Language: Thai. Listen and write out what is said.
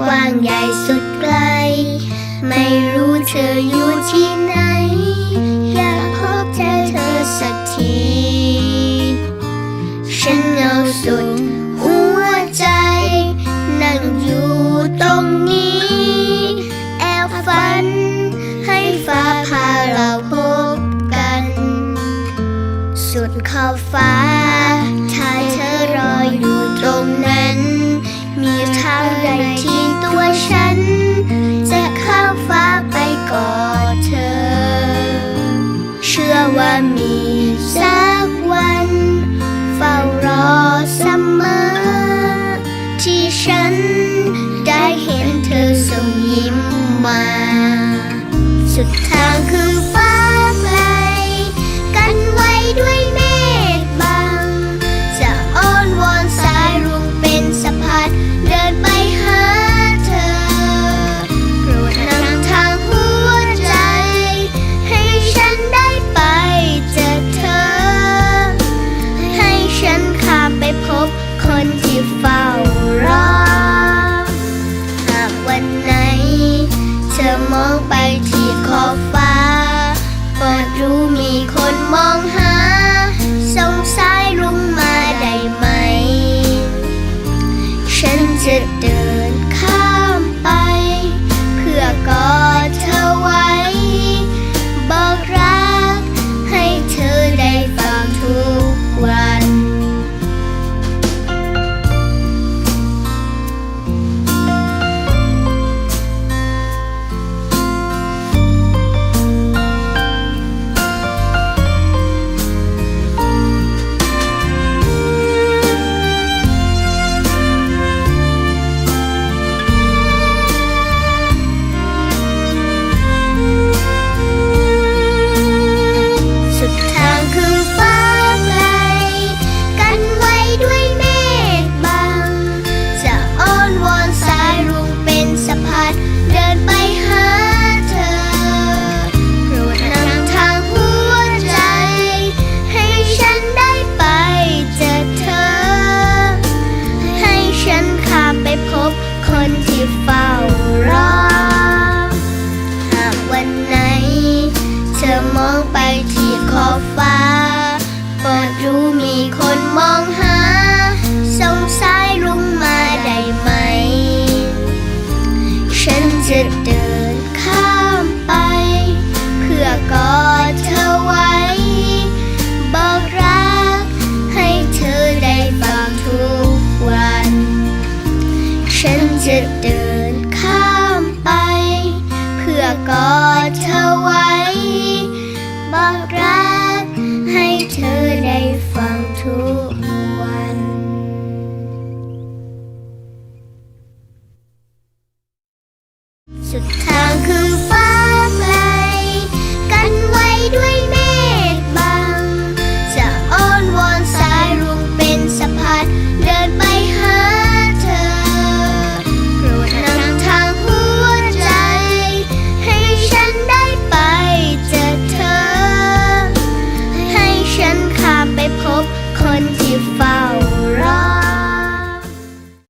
กว้างใหญ่สุดไกล ไม่รู้เธออยู่ที่ไหน อยากพบเจอเธอสักที ฉันเอาสุดหัวใจ นั่งอยู่ตรงนี้ แอบฝัน ให้ฟ้าพาเราพบกัน สุดขอบฟ้า ว่ามีสักวัน เฝ้ารอเสมอ ที่ฉันได้เห็นเธอส่งยิ้มมา สุดทางคือ มีคนมองหา สงสายรุ้งมาได้ไหม ฉันจะเดิน จะเดินข้ามไป เพื่อกอดเธอไว้ บอกรักให้เธอได้ฟังทุกวันสุดท้